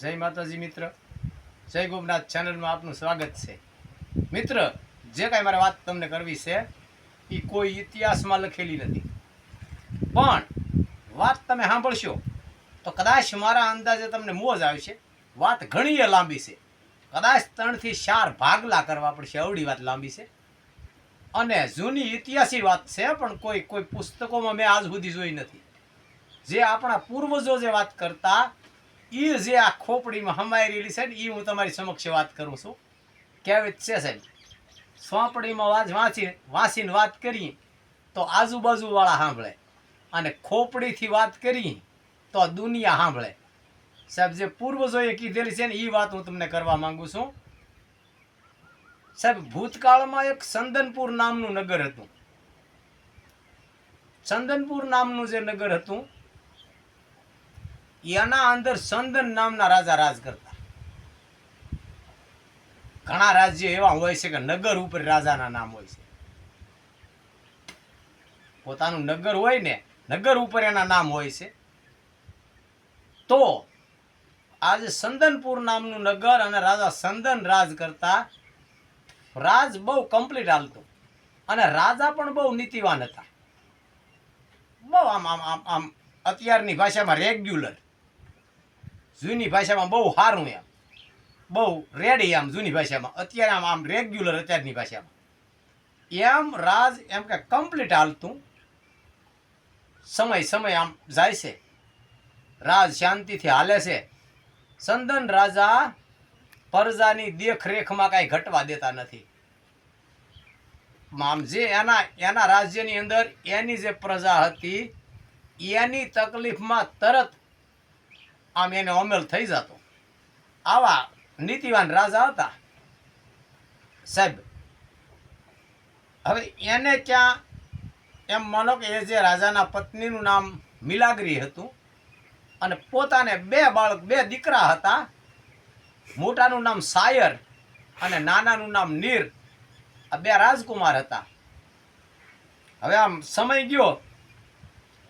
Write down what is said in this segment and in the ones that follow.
જય માતાજી મિત્ર. જય ગોમનાથ ચેનલમાં આપનું સ્વાગત છે. મિત્ર, જે કાંઈ મારે વાત તમને કરવી છે એ કોઈ ઇતિહાસમાં લખેલી નથી. પણ, વાત તમે સાંભળશો, તો કદાચ મારા અંદાજે તમને મોજ આવશે વાત ઘણી લાંબી છે. કદાચ ત્રણથી ચાર ભાગલા કરવા પડશે અવડી વાત લાંબી છે. અને જૂની ઇતિહાસી વાત છે, પણ કોઈ કોઈ પુસ્તકોમાં મેં આજ સુધી જોઈ નથી. જે આપણા પૂર્વજો જે વાત કરતા એ જે આ ખોપડીમાં હમાયેલી છે ને એ હું તમારી સમક્ષ વાત કરું છું. કહેવત છે સાહેબ, સોંપડીમાં વાંચ વાંચી, વાંચીને વાત કરી તો આજુબાજુવાળા સાંભળે. અને ખોપડીથી વાત કરી તો દુનિયા સાંભળે. સાહેબ, જે પૂર્વજોએ કીધેલી છે ને એ વાત હું તમને કરવા માંગુ છું. સાહેબ, ભૂતકાળમાં એક સંદનપુર નામનું નગર હતું. ચંદનપુર નામનું જે નગર હતું એના અંદર સંદન નામના રાજા રાજ કરતા. ઘણા રાજ્ય એવા હોય છે કે નગર ઉપર રાજાના નામ હોય છે. પોતાનું નગર હોય ને, નગર ઉપર એના નામ હોય છે. તો આજે સંદનપુર નામનું નગર અને રાજા સંદન રાજ કરતા, રાજ બહુ કમ્પ્લીટ હાલતો. અને રાજા પણ બહુ નીતિવાન હતા. બહુ આમ આમ આમ આમ અત્યારની ભાષામાં રેગ્યુલર જૂની ભાષામાં બહુ સારું એમ. બહુ રેડી આમ જૂની ભાષામાં. અત્યારે આમ આમ રેગ્યુલર અત્યારની ભાષામાં. એમ રાજ એમ કે કમ્પ્લીટ હાલતું. સમય સમય આમ જાય છે. રાજ શાંતિથી હાલે છે. સંદન રાજા પ્રજાની દેખરેખમાં કાંઈ ઘટવા દેતા નથી. આમ જે એના એના રાજ્યની અંદર એની જે પ્રજા હતી, એની તકલીફમાં તરત આમ એને અમેલ થઈ જતો. આવા નીતિવાન રાજા હતા. સાહેબ, હવે એને ક્યાં એમ માનો કે એ જે રાજાના પત્નીનું નામ મિલાગરી હતું અને પોતાને બે બાળક, બે દીકરા હતા. મોટાનું નામ સાયર અને નાનાનું નામ નીર. આ બે રાજકુમાર હતા. હવે આમ સમય ગયો.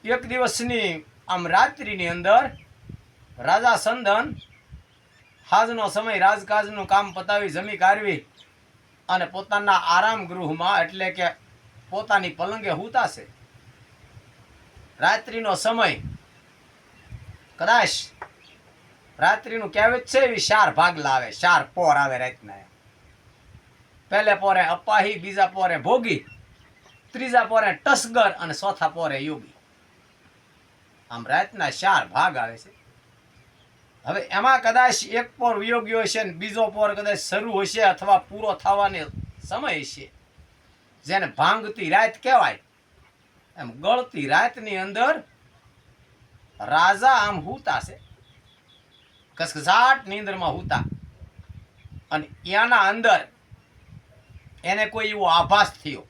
એક દિવસની આમ રાત્રિની અંદર રાજા સંદન હાજનો સમય રાજકાજનું કામ પતાવી જમી કાઢવી અને પોતાના આરામ ગૃહમાં એટલે કે પોતાની પલંગે હુતાશે. રાત્રિનો સમય કદાચ રાત્રિનું કહેવત છે એવી ચાર ભાગ લાવે ચાર પોર આવે રાતના પહેલે પોરે અપાહી, બીજા પોરે ભોગી, ત્રીજા પોરે ટસગર અને ચોથા પોરે યોગી. આમ રાતના ચાર ભાગ આવે છે. હવે એમાં કદાચ એક પોર વિયોગ્ય હશે ને બીજો પોર કદાચ શરૂ હશે અથવા પૂરો થવાનો સમય છે. જેને ભાંગતી રાત કહેવાય. એમ ગળતી રાતની અંદર રાજા આમ હુતા છે. કસકસાટ નીંદરમાં હુતા. અને એના અંદર એને કોઈ એવો આભાસ થયો.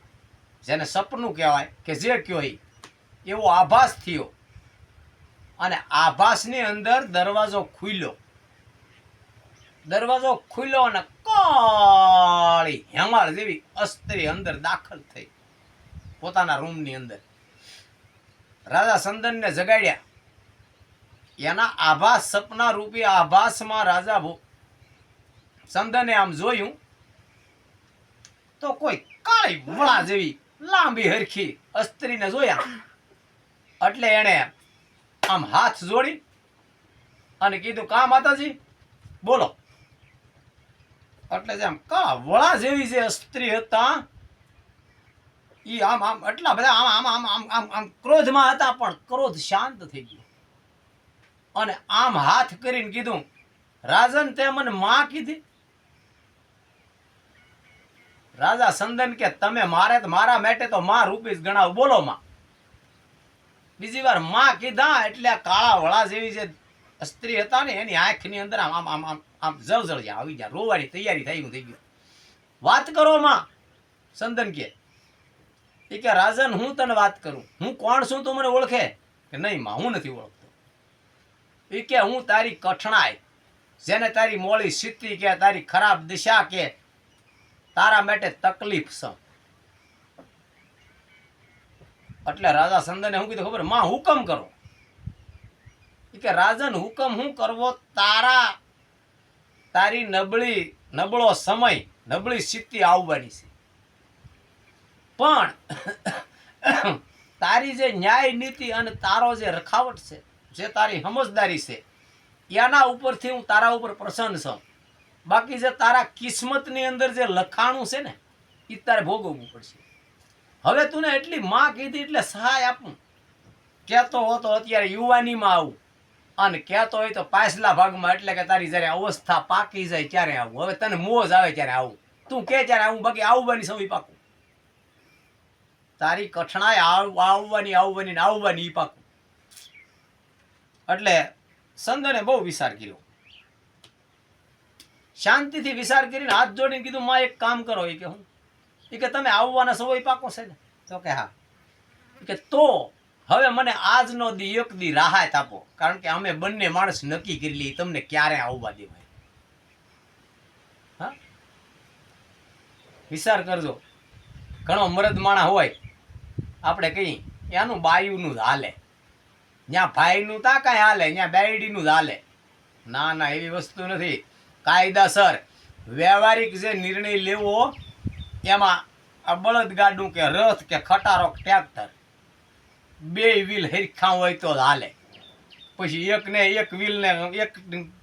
જેને સપનું કહેવાય કે જે કયો એવો આભાસ થયો. અને આભાસની અંદર દરવાજો ખુલ્યો. દરવાજો ખુલ્યો અને કાળી હેમાળ જેવી અસ્ત્રી અંદર દાખલ થઈ પોતાના રૂમની અંદર. રાજા સંદનને જગાડ્યા. એના આભાસ સપના રૂપી આભાસમાં રાજા સંદને આમ જોયું તો કોઈ કાળી વળા જેવી લાંબી હરખી અસ્ત્રીને જોયા. એટલે એણે આમ હાથ જોડી અને કીધું, કા માતાજી? બોલો. એટલે જેમ કા વળા જેવી જે સ્ત્રી હતા એ આમ આમ એટલા બધા આમ આમ આમ આમ આમ ક્રોધમાં હતા, પણ ક્રોધ શાંત થઈ ગયો. અને આમ હાથ કરીને કીધું, રાજન, તે મને માં કીધી. રાજા સંદન કે, તમે મારે મારા માટે તો માં રૂપીસ ગણાવ. બોલો માં. બીજી વારમાં કીધા એટલે કાળા વળા જેવી જે સ્ત્રી હતા ને, એની આંખની અંદર આમ આમ આમ આમ આમ જળજળિયા આવી ગયા. રોવાની તૈયારી થઈ ગયું થઈ ગયું વાત કરો માં, સંદન કે. એ કે, રાજન, હું તને વાત કરું. હું કોણ છું તું મને ઓળખે? કે, નહીં માં, હું નથી ઓળખતો. એ કે, હું તારી કઠણાઈ. જેને તારી મોળી સ્થિતિ કે, તારી ખરાબ દિશા કે, તારા માટે તકલીફ છે એટલે રાજા સંદને શું કીધું ખબર? માં, હુકમ કરો. કે, રાજન, હુકમ હું કરવો? તારા, તારી નબળી, નબળો સમય, નબળી સ્થિતિ આવવાની છે. પણ, તારી જે ન્યાય નીતિ અને તારો જે રખાવટ છે, જે તારી સમજદારી છે એના ઉપરથી હું તારા ઉપર પ્રસન્ન છું. બાકી જે તારા કિસ્મતની અંદર જે લખાણું છે ને એ તારે ભોગવવું પડશે. હવે તું એટલી માં કીધી એટલે સહાય આપું. કહેતો હોતો અત્યારે યુવાનીમાં આવું. અને કહેતો હોય તો પાછલા ભાગમાં એટલે કે તારી જ્યારે અવસ્થા પાકી જાય ત્યારે આવું. હવે તને મોજ આવે ત્યારે આવું. તું કે ત્યારે આવું, બાકી આવવાની સૌ પાકું. તારી કઠણાઈ આવવાની આવવાની ને આવવાની ઈ પાકું. એટલે સંતોને બહુ વિચાર કર્યો. શાંતિથી વિચાર કરીને હાથ જોડીને કીધું, માં, એક કામ કરો. એ કે હું? એ કે તમે આવવાના સમય પાકો છે ને. તો કે હા. કે તો હવે મને આજનો દી એક દી રાહત આપો. કારણ કે અમે બંને માણસ નક્કી કરી લઈએ તમને ક્યારે આવવા દેવાય. હા? વિચાર કરજો. ઘણો મરદ માણા હોય. આપણે કહીએ એનું બાયુનું જ હાલે. ત્યાં ભાઈનું તા કાંઈ હાલે ત્યાં બેડીનું જ હાલે. ના ના, એવી વસ્તુ નથી. કાયદાસર વ્યવહારિક જે નિર્ણય લેવો એમાં આ બળદગાડું કે રથ કે ખટારો ટ્રેક્ટર બે વ્હીલ હરખા હોય તો હાલે. પછી એકને એક વ્હીલને એક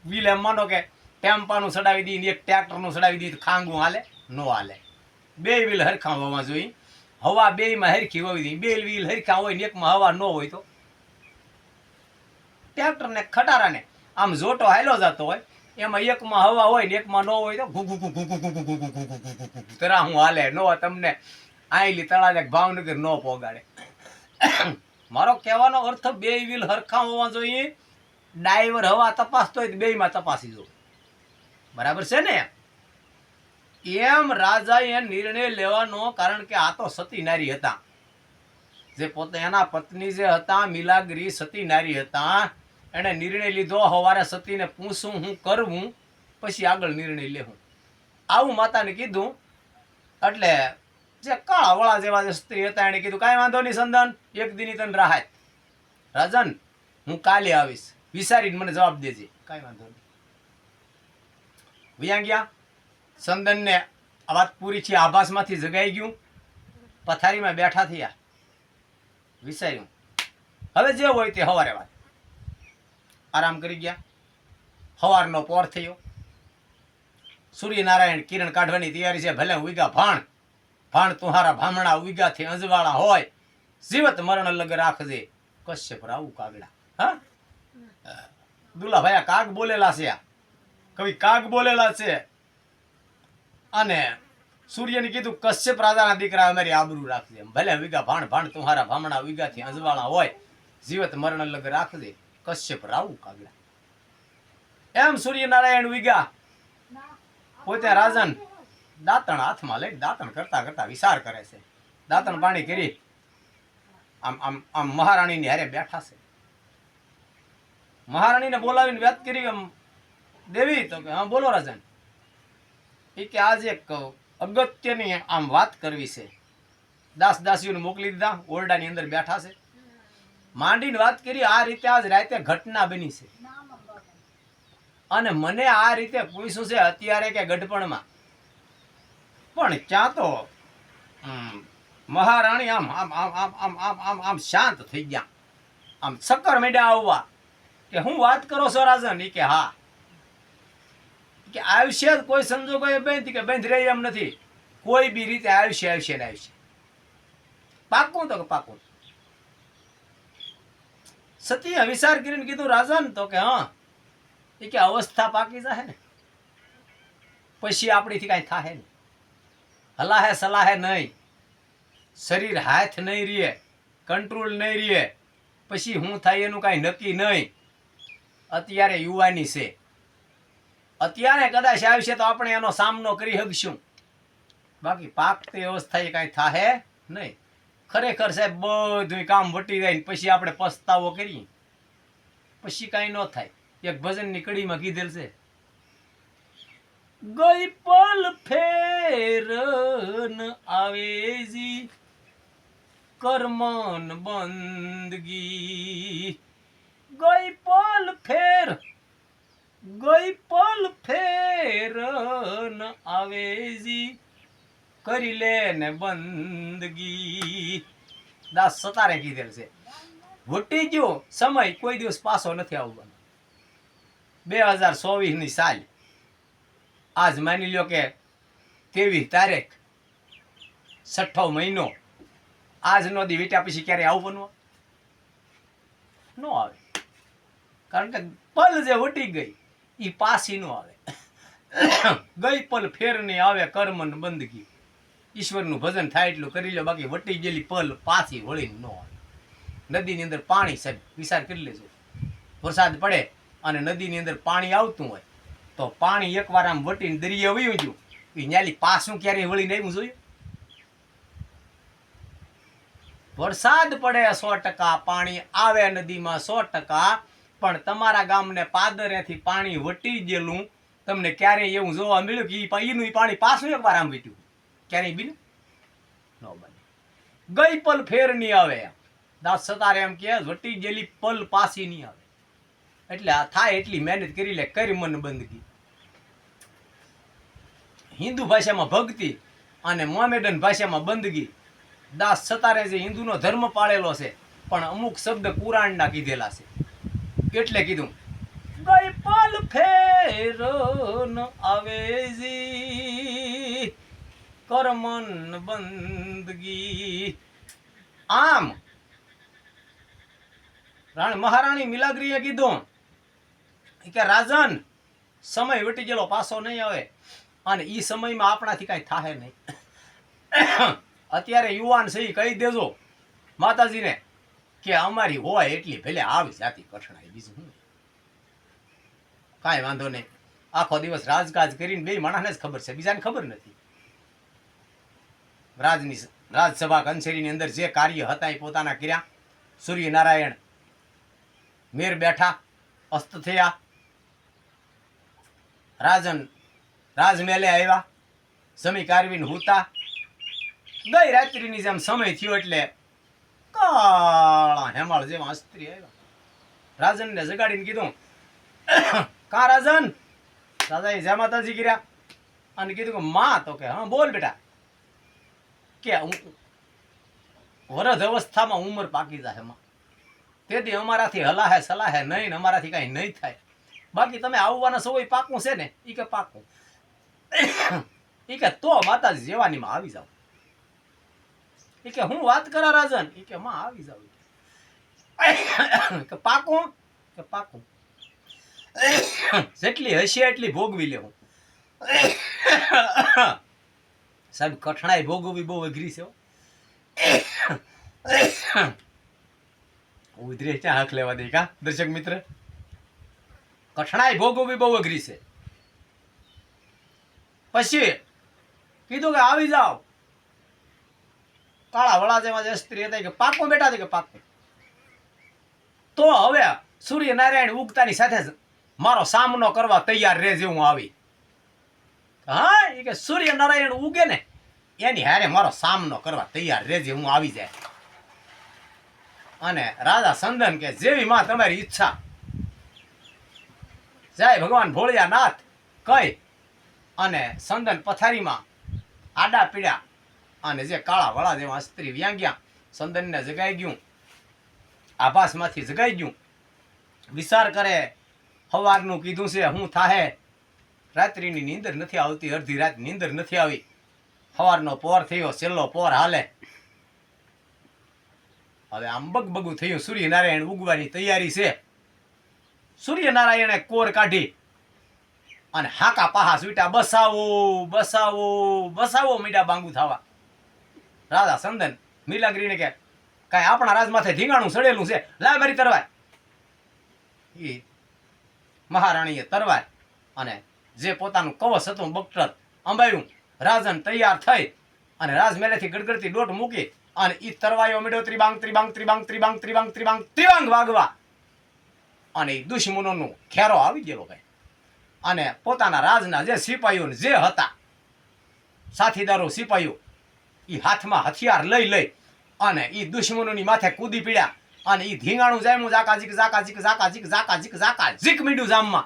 વ્હીલ એમ માનો કે ટેમ્પાનું ચડાવી દઈએ એક ટ્રેક્ટરનું ચડાવી દઈએ ખાંગું હાલે, નો હાલે. બે વ્હીલ હરખા હોવા જોઈએ. હવા બેયમાં હરખી હોવી જોઈએ. બે વ્હીલ હરખા હોય ને એકમાં હવા ન હોય તો. ટ્રેક્ટરને ખટારાને આમ જોટો હાલ્યો જતો હોય એમાં એકમાં હવા હોય ને એકમાં ન હોય તો ઘુ ઘુ ઘુ ઘુ તરા હું હાલે નો તમને આયલી તળાને ભાવનગર ન પોગાડે મારો કહેવાનો અર્થ બે વિલ હરખા હોવા જોઈએ ડ્રાઈવર હવા તપાસતો હોય તો બેયમાં તપાસી જો બરાબર છે ને એમ રાજાએ નિર્ણય લેવાનો કારણ કે આ તો સતી નારી હતા જે પોતે એના પત્ની જે હતા મિલાગરી સતી નારી હતા એણે નિર્ણય લીધો, હવારે સતીને પૂછું, હું કરવું, પછી આગળ નિર્ણય લેવું. આવું માતાને કીધું, એટલે જે કાળાવળા જેવા જે સ્ત્રી હતા એણે કીધું, કાંઈ વાંધો નહીં સંદન, એક દિની તને રાહત. રાજન, હું કાલે આવીશ. વિચારીને મને જવાબ દેજે. કાંઈ વાંધો નહીં. વ્યાં ગયા સંદનને આ વાત પૂરી છે, આભાસમાંથી જગાઈ ગયું. પથારીમાં બેઠા થયા. વિચાર્યું. હવે જે હોય તે હવારે વાત. આરામ કરી ગયા. સવારનો પોર થયો. સૂર્યનારાયણ કિરણ કાઢવાની તૈયારી છે. ભલે ઉગા ભાણ ભાણ તુહારા ભામણા ઉગાથી અંજવાળા હોય, જીવત મરણ લગ રાખજે. કશ્યપ રાવું કાગડા. હા? દુલાભાઈ આ કાગ બોલેલા છે આ. કવિ કાગ બોલેલા છે. અને સૂર્યને કીધું, કશ્યપ રાજાના દીકરા અમારી આબરૂ રાખજે. ભલે વિગા ભાણ ભાણ તુહારા ભામણા વિગાથી અંજવાળા હોય, જીવત મરણ લગ રાખજે. કશ્યપ રાવું કાગડા. એમ સૂર્યનારાયણ વિગા પોતે રાજન દાંતણ હાથમાં લઈ દાંતણ કરતા કરતા વિચાર કરે છે. દાંતણ પાણી કરી. આમ આમ આમ મહારાણીની હારે બેઠા છે. મહારાણીને બોલાવીને વાત કરી આમ દેવી તો કે, હા, બોલો રાજન. એ કે, આજે એક અગત્યની આમ વાત કરવી છે. દાસ દાસીઓને મોકલી દીધા, ઓરડાની અંદર બેઠા છે. માંડીને વાત કરી, આ રીતે આજ રાતે ઘટના બની છે. અને મને આ રીતે પૂછ્યું છે અત્યારે કે ગઢપણમાં. પણ ક્યાં તો મહારાણી આમ આમ આમ આમ આમ આમ આમ આમ શાંત થઈ ગયા. આમ ચક્કર મેડા આવવા. કે હું વાત કરો છો રાજન? ઈ કે હા. કે આવશે કોઈ સંજોગો એ બેન કે બેન રહી એમ નથી. કોઈ બી રીતે આવશે આવશે ને આવશે. પાકું તો પાકું. સતીએ વિચાર કરીને કીધું, રાજન તો કે, હા, એ કે અવસ્થા પાકી જાય ને. પછી આપણીથી કાંઈ થાય નહીં. હલાહે સલાહે નહીં. શરીર હાથ નહીં રહે કંટ્રોલ નહીં રહે પછી હું થાય એનું કાંઈ નક્કી નહીં. અત્યારે યુવાની છે. અત્યારે કદાચ આવશે તો આપણે એનો સામનો કરી શકશું બાકી પાકતી એ કાંઈ થાહે નહીં. ખરેખર સાહેબ બધું કામ વટી જાય ને પછી આપણે પસ્તાવો કરીએ. પછી કાંઈ ન થાય. એક ભજનની કડીમાં કીધેલ છે. ગઈ પલ ફેર ન આવે જી, કર્મન બંદગી. ગઈ પલ ફેર, ગઈ પલ ફેર ન આવે જી કરી લે ને બંદગી. દાસ સતારે કીધેલ છે. વટી ગયો, સમય કોઈ દિવસ પાછો નથી આવવાનો. બે હજાર ચોવીસની સાલ. આજ માની લ્યો કે તેવીસ તારીખ, છઠ્ઠો મહિનો. આજનો દી વીટ્યા પછી ક્યારે આવવાનું ન આવે. કારણ કે પલ જે વટી ગઈ એ પાછી ન આવે. ગઈ પલ ફેર નહીં આવે કર્મ ને બંદગી. ઈશ્વરનું ભજન થાય એટલું કરી લો, બાકી વટી ગયેલી પલ પાછી વળી ન નદીની અંદર પાણી સાહેબ, વિચાર કરી લેજો. વરસાદ પડે અને નદીની અંદર પાણી આવતું હોય, તો પાણી એકવાર આમ વટીને દરિયે વયું ગયું એ ન્યાલી પાછું ક્યારેય વળી નહીં જોયું વરસાદ પડે સો ટકા, પાણી આવે નદીમાં સો ટકા, પણ તમારા ગામને પાદરેથી પાણી વટી ગયેલું, તમને ક્યારેય એવું જોવા મળ્યું કે એનું પાણી પાછું એકવાર આમ વીટ્યું? ક્યારેય બીનું ન. બને. ગઈ પલ ફેર નહીં આવે દાસ સતારે એમ કે, વટી ગયેલી પલ પાસી નહીં આવે. એટલે આ થાય એટલી મહેનત કરી લે, કરી મન બંદગી. હિન્દુ ભાષામાં ભક્તિ અને મોમેડન ભાષામાં બંદગી. દાસ સતારે જે હિન્દુનો ધર્મ પાળેલો છે, પણ અમુક શબ્દ કુરાણના કીધેલા છે. એટલે કીધું, ગઈ પલ ફેર આવે જી. કરમન બંદગી. આમ. રાણ મહારાણી મિલાગ્રીએ કીધું કે રાજન, સમય વટી ગયેલો, પાછો નહીં આવે. અને એ સમયમાં આપણાથી કાંઈ થાય નહીં. અત્યારે યુવાન છે કહી દેજો માતાજીને કે અમારી હોય એટલી ભલે આવી જાતિ કઠણાઈ બીજું શું કાંઈ વાંધો નહીં. આખો દિવસ રાજકાજ કરીને બે માણસને જ ખબર છે, બીજાને ખબર નથી. રાજની રાજસભા કંચેરીની અંદર જે કાર્ય હતા એ પોતાના કર્યા. સૂર્યનારાયણ મેર બેઠા, અસ્ત થયા. રાજન, રાજમહેલે આવ્યા. સમી કારવીને હુતા. ગઈ રાત્રિની જેમ સમય થયો એટલે કાળા હેમાળ જેવા અસ્ત્રી આવ્યા. રાજનને જગાડીને કીધું, કા રાજન? દાદાએ જય માતાજી કર્યા. અને કીધું કે, માં તો કે, હા, બોલ બેટા. કે હું- વરદ અવસ્થામાં ઉંમર પાકી જાય એમાં. તેથી અમારાથી હલાહે સલાહે નહીં, અમારાથી કાંઈ નહીં થાય. બાકી તમે આવવાના સૌ પાકું છે ને એ કે પાકું. એ કે તો માતાજી જેવાનીમાં આવી જાવ એ કે હું વાત કરા રાજન? એ કે માં આવી જાવ કે પાકું? કે પાકું? જેટલી હશે એટલી ભોગવી લેવું. સાહેબ, કઠણાઈ ભોગવવી બહુ અઘરી છે. ઉધરે ક્યાં હાથ લેવા દે કા? દર્શક મિત્ર, કઠણાઈ ભોગવવી બહુ અઘરી છે. પછી કીધું કે આવી જાઓ. કાળા વડા જેવા જે સ્ત્રી હતા કે પાકો બેટા છે કે પાકો તો હવે સૂર્યનારાયણ ઉગતાની સાથે જ મારો સામનો કરવા તૈયાર રહેજે હું આવી. હા એ કે સૂર્યનારાયણ ઉગે ને, એની હારે મારો સામનો કરવા તૈયાર રહેજે, હું આવી જાય. અને રાજા સંદન કે જેવી માં તમારી ઈચ્છા. જય ભગવાન ભોળિયાનાથ, કઈ? અને સંદન પથારીમાં આડા પીડ્યા અને જે કાળા વળા જેવા સ્ત્રી વ્યાંગ્યા, સંદનને જગાઈ ગયું. આભાસમાંથી જગાઈ ગયું. વિચાર કરે સવારનું કીધું છે, હું થાહે? રાત્રિની નીંદર નથી આવતી, અડધી રાત નીંદર નથી આવી. સવારનો પોર થયો, છેલ્લો પોર હાલે. હવે આમ બગબગું થયું, સૂર્યનારાયણ ઉગવાની તૈયારી છે. સૂર્યનારાયણે કોર કાઢી અને હાકા પાહા સુટા બસાવો બસાવો બસાવો, મીડા બાંગુ થવા. રાજા સંદન મિલાગરીને કે, કાંઈ આપણા રાજમાથે ધીંગાણું સડેલું છે, લાય મારી તરવાર એ મહારાણીએ તરવાર અને જે પોતાનું કવચ હતું બકટર અંબાયું, રાજન તૈયાર થઈ અને રાજમહેલેથી ગડગડતી દોટ મૂકી અને ઈ તરવાયો મીડો ત્રિબાંગ ત્રિબાંગ ત્રિબાંગ ત્રિબાંગ ત્રિબાંગ ત્રિબાંગ ત્રિબાંગ વાગવા. અને એ દુશ્મનોનો ખેરો આવી ગયેલો ભાઈ. અને પોતાના રાજના જે સિપાહીઓ જે હતા, સાથીદારો સિપાહીઓ એ હાથમાં હથિયાર લઈ લઈ અને એ દુશ્મનોની માથે કૂદી પીડ્યા અને ઈ ધીંગાણું જામ્યું ઝાકા જીક ઝાકા જીક ઝાકા જીક ઝાકા જીક ઝાકા જીક મીડું જામમાં.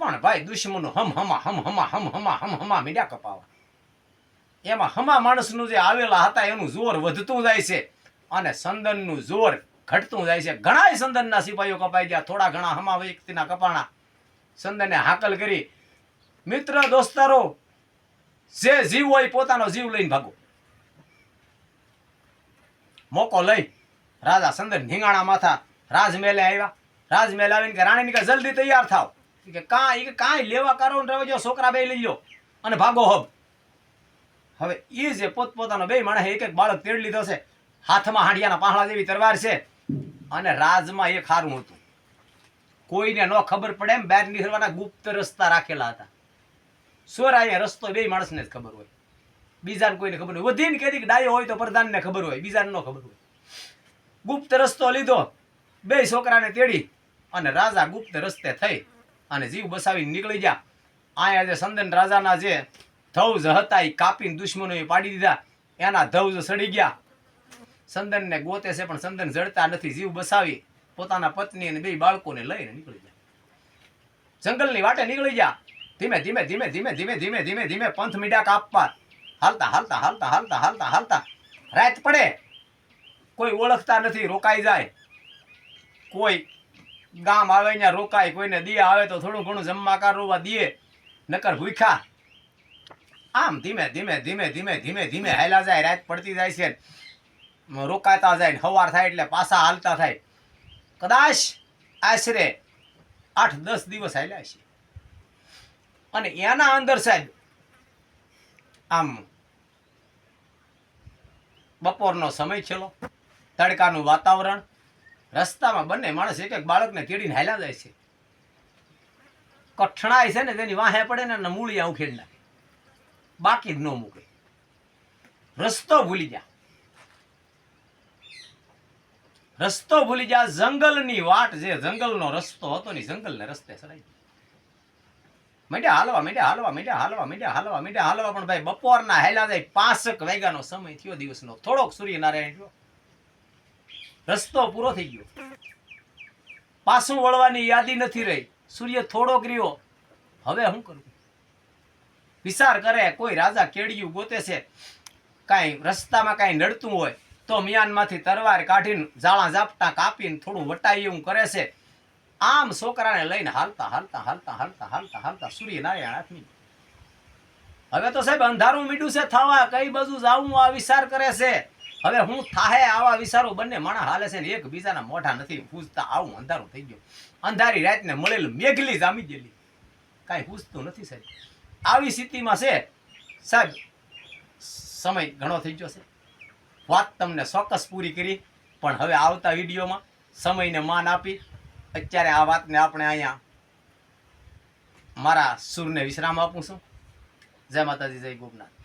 પણ ભાઈ દુશ્મનો હમ હમા હમ હમા હમ હમા હમ હમા મીડ્યા કપાવા એમાં હમા માણસનું જે આવેલા હતા એનું જોર વધતું જાય છે અને સંદનનું જોર ઘટતું જાય છે ઘણાય સંદનના સિપાહીઓ કપાઈ ગયા થોડા ઘણા હમા વ્યક્તિના કપાણા સંદને હાકલ કરી મિત્ર દોસ્તારો જે જીવ હોય પોતાનો જીવ લઈને ભાગો મોકો લઈ રાજા સંદન ઢીંગાણા માથા રાજમહેલે આવ્યા રાજમહેલ આવીને કે રાણીની કે જલ્દી તૈયાર થાવ કે કાંઈ કાંઈ લેવા કરો ને રવજો છોકરા બે લઈ લો અને ભાગો હબ. હવે એ જે પોતપોતાનો બે માણસ એક એક બાળક તેડ લીધો છે, હાથમાં હાંડિયાના પાંહળા જેવી તરવાર છે અને રાજમાં એ હારું હતું. કોઈને ન ખબર પડે એમ બહાર નીકળવાના ગુપ્ત રસ્તા રાખેલા હતા. સોરાએ રસ્તો બે માણસને જ ખબર હોય. બીજાને કોઈને ખબર હોય. વધીને કેદી ડાયો હોય તો પ્રધાનને ખબર હોય. બીજાને ન ખબર હોય. ગુપ્ત રસ્તો લીધો, બે છોકરાને તેડી અને રાજા ગુપ્ત રસ્તે થઈ. અને જીવ બસાવીને નીકળી ગયા. અહીંયા જે સંદન રાજાના જે ધૌજ હતા એ કાપીને દુશ્મનોએ પાડી દીધા. એના ધૌજ સડી ગયા. સંદનને ગોતે છે, પણ સંદન જડતા નથી. જીવ બસાવી પોતાના પત્ની અને બે બાળકોને લઈને નીકળી ગયા. જંગલની વાટે નીકળી ગયા. ધીમે ધીમે ધીમે ધીમે ધીમે ધીમે ધીમે ધીમે પંથ મીડા કાપવા હાલતા હાલતા હાલતા હાલતા હાલતા હાલતા. રાત પડે. કોઈ ઓળખતા નથી, રોકાઈ જાય. કોઈ ગામ આવે ત્યાં રોકાય, કોઈને દે આવે તો થોડું ઘણું જમવા રોવા દે નકર ભૂખ્યા. આમ ધીમે ધીમે ધીમે ધીમે ધીમે ધીમે હાલા જાય, રાત પડતી જાય છે રોકાતા જાય ને સવાર થાય એટલે પાછા હાલતા થાય. કદાચ આશરે આઠ, દસ દિવસ હાલ્યા છે. અને એના અંદર સાહેબ, આમ બપોરનો સમય છેલ્લો, તડકાનું વાતાવરણ રસ્તામાં બંને માણસ એક એક બાળકને કેડીને હાલ્યા જાય છે. કઠણાય છે ને તેની વાહે પડે ને મૂળિયા ઉખેડી નાખે બાકી ન મૂકે. રસ્તો ભૂલી જા. રસ્તો ભૂલી જા. જંગલની વાટ જે જંગલનો રસ્તો હતો ને જંગલને રસ્તે સડાઈ મેડ્યા હાલવા મેડ્યા હાલવા મેડ્યા હાલવા મેડ્યા હાલવા મેડ્યા હાલવા, પણ ભાઈ બપોરના હેલા જાય. પાંચક વાગ્યાનો સમય થયો દિવસનો. થોડોક સૂર્યનારાયણ થયો રસ્તો પૂરો થઈ ગયો. પાછું વળવાની યાદી નથી રહી. સૂર્ય થોડોક રહ્યો હવે શું કરું? વિચાર કરે, કોઈ રાજા કેડિયું ગોતે છે, કાંઈ રસ્તામાં કાંઈ નડતું હોય, તો મિયાનમાંથી તરવાર કાઢીને જાળા ઝાપટા કાપીને થોડું વટાઈ એવું કરે છે. આમ છોકરાને લઈને હાલતા હાલતા હાલતા હાલતા હાલતા હાલતા સૂર્યનારાયણ હાથની. હવે તો સાહેબ અંધારું મીડું છે, થવા કઈ બાજુ જાવું આ વિચાર કરે છે? હવે હું થાહે આવા વિચારો, બંને માણા હાલે છે ને એક બીજાના મોઢા નથી પૂછતા. આવું અંધારું થઈ ગયું. અંધારી રાતને મળેલું મેઘલી જામી ગયેલી. કાંઈ પૂછતું નથી સાહેબ. આવી સ્થિતિમાં છે? સાહેબ, સમય ઘણો થઈ ગયો છે. વાત તમને ચોક્કસ પૂરી કરી, પણ હવે આવતા વિડીયોમાં સમયને માન આપી અત્યારે આ વાતને આપણે અહીંયા મારા સુરને વિશ્રામ આપું છું. જય માતાજી, જય ગોપનાથ.